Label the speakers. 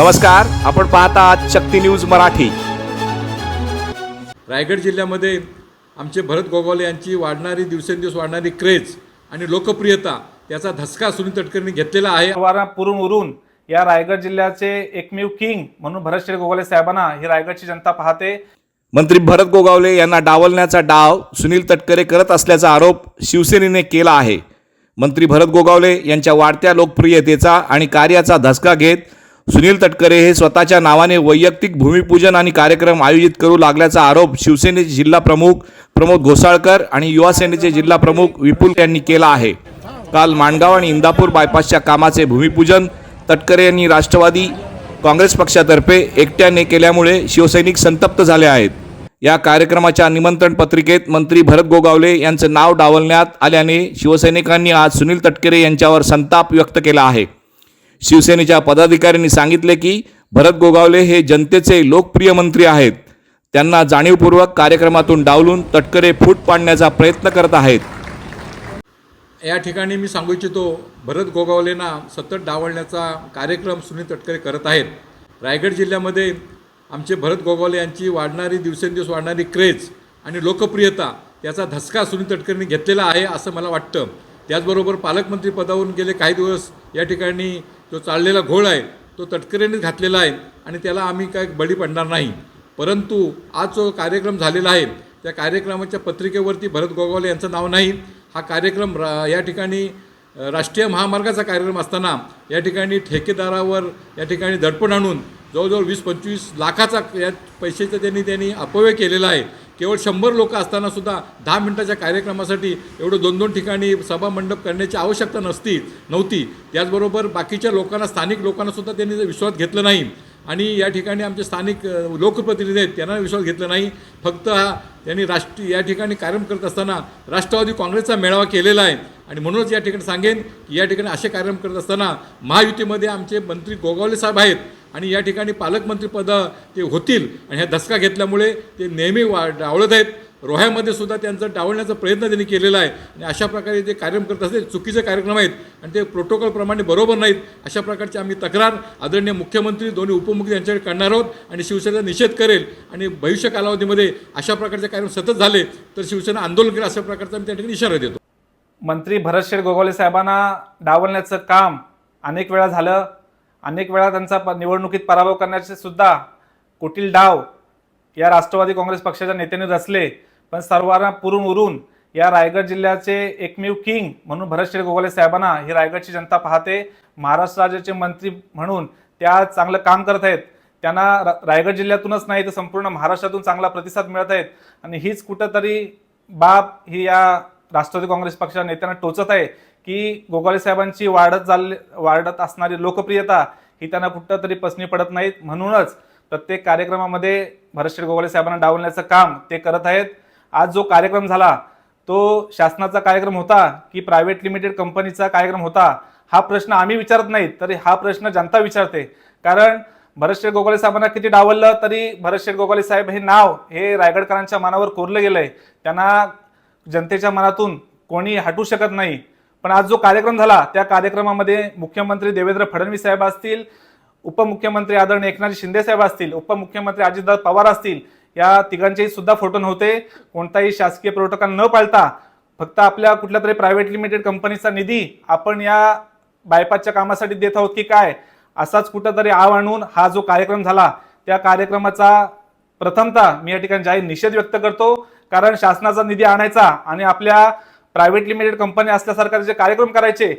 Speaker 1: नमस्कार आपण पाहता आहात शक्ती न्यूज मराठी.
Speaker 2: रायगड जिल्ह्यामध्ये आमचे भरत गोगावले यांची वाढणारी दिवसेंदिवस वाढणारी क्रेज आणि लोकप्रियता त्याचा धसका सुनील तटकरेंनी घेतलेला आहे.
Speaker 3: वारा पुरून उरून या रायगड जिल्ह्याचे एकमेव किंग म्हणून भरतश्री गोगावले साहेबांना ही रायगडची जनता पाहते.
Speaker 1: मंत्री भरत गोगावले यांना डावलण्याचा डाव सुनील तटकरे करत असल्याचा आरोप शिवसेनेने केला आहे. मंत्री भरत गोगावले यांच्या वाढत्या लोकप्रियतेचा आणि कार्याचा धसका घेत सुनील तटकरे हे स्वतःच्या नावाने वैयक्तिक भूमिपूजन आणि कार्यक्रम आयोजित करू लागल्याचा आरोप शिवसेनेचे जिल्हा प्रमुख प्रमोद घोसाळकर आणि युवा सेनेचे जिल्हा प्रमुख विपुल यांनी केला आहे. काल माणगाव आणि इंदापूर बायपासच्या कामाचे भूमिपूजन तटकरे यांनी राष्ट्रवादी काँग्रेस पक्षातर्फे एकट्याने केल्यामुळे शिवसैनिक संतप्त झाले आहेत. या कार्यक्रमाच्या निमंत्रण पत्रिकेत मंत्री भरत गोगावले यांचं नाव डावलण्यात आल्याने शिवसैनिकांनी आज सुनील तटकरे यांच्यावर संताप व्यक्त केला आहे. शिवसेनेच्या पदाधिकाऱ्यांनी सांगितले की भरत गोगावले हे जनतेचे लोकप्रिय मंत्री आहेत. त्यांना जाणीवपूर्वक कार्यक्रमातून डावलून तटकरे फूट पाडण्याचा प्रयत्न करत आहेत.
Speaker 2: या ठिकाणी मी सांगू इच्छितो भरत गोगावलेंना सतत डावलण्याचा कार्यक्रम सुनील तटकरे करत आहेत. रायगड जिल्ह्यामध्ये आमचे भरत गोगावले यांची वाढणारी दिवसेंदिवस वाढणारी क्रेज आणि लोकप्रियता याचा धसका सुनील तटकरेंनी घेतलेला आहे असं मला वाटतं. त्याचबरोबर पालकमंत्री पदावरून गेले काही दिवस या ठिकाणी जो चाललेला घोळ आहे तो तटकरेनेच घातलेला आहे आणि त्याला आम्ही काय बळी पडणार नाही. परंतु आज जो कार्यक्रम झालेला आहे त्या कार्यक्रमाच्या पत्रिकेवरती भरत गोगावले यांचं नाव नाही. हा कार्यक्रम रा या ठिकाणी राष्ट्रीय महामार्गाचा कार्यक्रम असताना या ठिकाणी ठेकेदारावर या ठिकाणी दडपण आणून जवळजवळ वीस पंचवीस लाखाचा या पैशाचा त्यांनी त्यांनी अपव्यय केलेला आहे. केवळ शंभर लोक असताना सुद्धा दहा मिनटाच्या कार्यक्रमासाठी एवढं दोन दोन ठिकाणी सभा मंडप करण्याची आवश्यकता नसती नव्हती. त्याचबरोबर बाकीच्या लोकांना स्थानिक लोकांना सुद्धा त्यांनी विश्वास घेतलं नाही आणि या ठिकाणी आमचे स्थानिक लोकप्रतिनिधी आहेत त्यांना विश्वास घेतला नाही. फक्त हा त्यांनी राष्ट्रीय या ठिकाणी कार्यक्रम करत असताना राष्ट्रवादी काँग्रेसचा मेळावा केलेला आहे. आणि म्हणूनच या ठिकाणी सांगेन की या ठिकाणी असे कार्यक्रम करत असताना महायुतीमध्ये आमचे मंत्री गोगावले साहेब आहेत. आणि या ठिकाणी पालकमंत्रीपद ते होतील. आणि ह्या धसका घेतल्यामुळे ते नेहमी वा डावळत आहेत. रोह्यामध्ये सुद्धा त्यांचा डावलण्याचा प्रयत्न त्यांनी केलेला आहे. आणि अशा प्रकारे जे कार्यक्रम करत असतील चुकीचे कार्यक्रम आहेत आणि ते प्रोटोकॉलप्रमाणे बरोबर नाहीत अशा प्रकारची आम्ही तक्रार आदरणीय मुख्यमंत्री दोन्ही उपमुख्यमंत्री यांच्याकडे करणार आहोत आणि शिवसेना निषेध करेल. आणि भविष्य कालावधीमध्ये अशा प्रकारचे कार्यक्रम सतत झाले तर शिवसेना आंदोलन करेल अशा प्रकारचा आम्ही त्या ठिकाणी इशारा देतो.
Speaker 3: मंत्री भरतशेठ गोगावले साहेबांना डावलण्याचं काम अनेक वेळा झालं. अनेक वेळा त्यांचा प- निवडणुकीत पराभव करण्याचे सुद्धा कुटील डाव या राष्ट्रवादी काँग्रेस पक्षाच्या नेत्यांनी रचले. पण सर्वांना पुरून उरून या रायगड जिल्ह्याचे एकमेव किंग म्हणून भरतश्री गोगावले साहेबांना ही रायगडची जनता पाहते. महाराष्ट्र राज्याचे मंत्री म्हणून त्या चांगलं काम करत आहेत. त्यांना रायगड जिल्ह्यातूनच नाही तर संपूर्ण महाराष्ट्रातून चांगला प्रतिसाद मिळत आहेत. आणि हीच कुठंतरी बाब ही या राष्ट्रवादी काँग्रेस पक्षाच्या नेत्यांना टोचत आहे की गोगावले साहेबांची वाढत चालले वाढत असणारी लोकप्रियता ही त्यांना कुठं तरी पसनी पडत नाहीत. म्हणूनच प्रत्येक कार्यक्रमामध्ये भरतश्री गोगावले साहेबांना डावलण्याचं काम ते करत आहेत. आज जो कार्यक्रम झाला तो शासनाचा कार्यक्रम होता की प्रायव्हेट लिमिटेड कंपनीचा कार्यक्रम होता? हा प्रश्न आम्ही विचारत नाही तरी हा प्रश्न जनता विचारते. कारण भरतशेठ गोगावले साहेबांना किती डावललं तरी भरतशेठ गोगावले साहेब हे नाव हे रायगडकरांच्या मनावर कोरलं गेलंय. त्यांना जनतेच्या मनातून कोणी हटू शकत नाही. पण आज जो कार्यक्रम झाला त्या कार्यक्रमामध्ये मुख्यमंत्री देवेंद्र फडणवीस साहेब असतील उपमुख्यमंत्री आदरणीय एकनाथ शिंदे साहेब असतील उपमुख्यमंत्री अजितदादा पवार असतील या तिघांचेही सुद्धा फोटो नव्हते. कोणताही शासकीय प्रोटोकॉल न पाळता फक्त आपल्या कुठल्या तरी प्रायव्हेट लिमिटेड कंपनीचा निधी आपण या बायपासच्या कामासाठी देत आहोत की काय? असाच कुठंतरी आव आणून हा जो कार्यक्रम झाला त्या कार्यक्रमाचा प्रथमतः मी या ठिकाणी जाहीर निषेध व्यक्त करतो कारण शासनाचा निधी आणायचा आणि आपल्या प्रायव्हेट लिमिटेड कंपनी असल्यासारखा जे कार्यक्रम करायचे